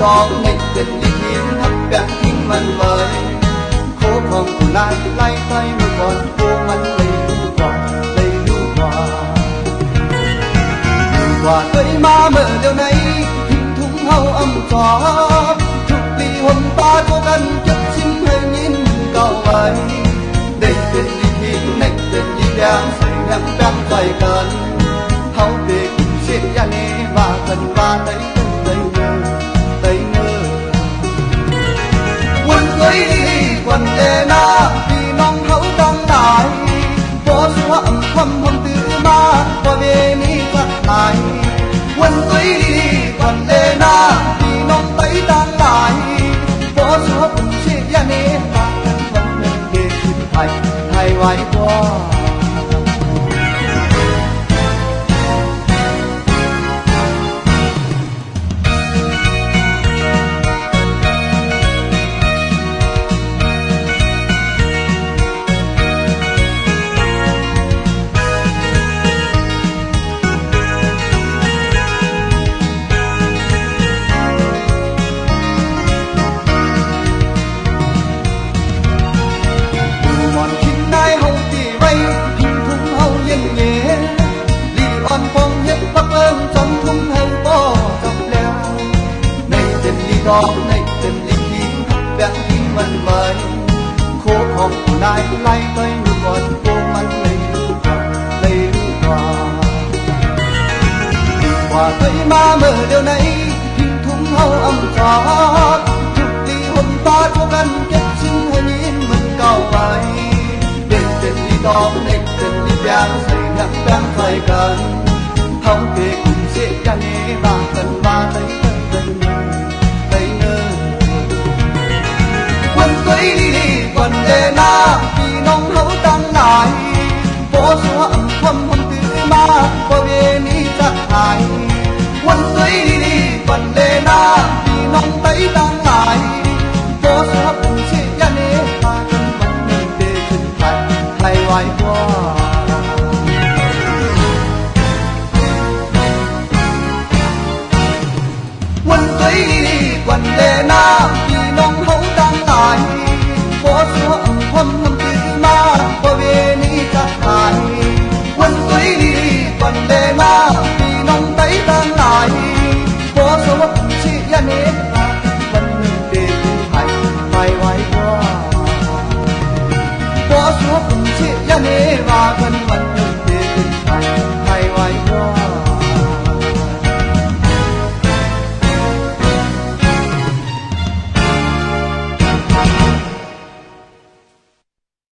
đó mình tình đi thiên hấp gắn thiên mình mời khổ phòng của lai lai tay mà còn cô mắt lấy lưu quả, lấy lưu quả. Lưu quả tới ma mở điều này hình thúng hâu âm gió chụp đi hôm ba có gắng chấp xin hơi nhìn cao vậy nên tình đi thiên nên tình đi đang sự hẹn đang phải cần. วันเดนาพี่น้องเขาตั้งหลายบ่สัวอำคำผมตื่นมาบ่เวนี้สักไหนวันตุ้ยดีวันเดนาพี่น้องไปตั้งหลายบ่สัวผมเชียร์เนปากกันวันหนึ่งเดขึ้นไทยไทยไว้ก่อน ร้องในเต็มลิขิตแบ่งทิ้งมันไว้โคของนายไล่ไปอยู่ก่อนโกมันเลยรู้ก่อนเลยรู้กว่าดีกว่าเคยมาเมื่อเดียวไหนทิ้งทุ่งเฮาอ้ำจาจุดดีห่นตาเท่ากันเก็บชิ้นให้ยิ้มมันก้าวไปเด็กเด็กดีดอกเด็กเต็มลิแย่งใส่นักแบ่งใส่กัน không kể cùng sẽ gắn ba phần ba tay thân tình வாகன் வந்து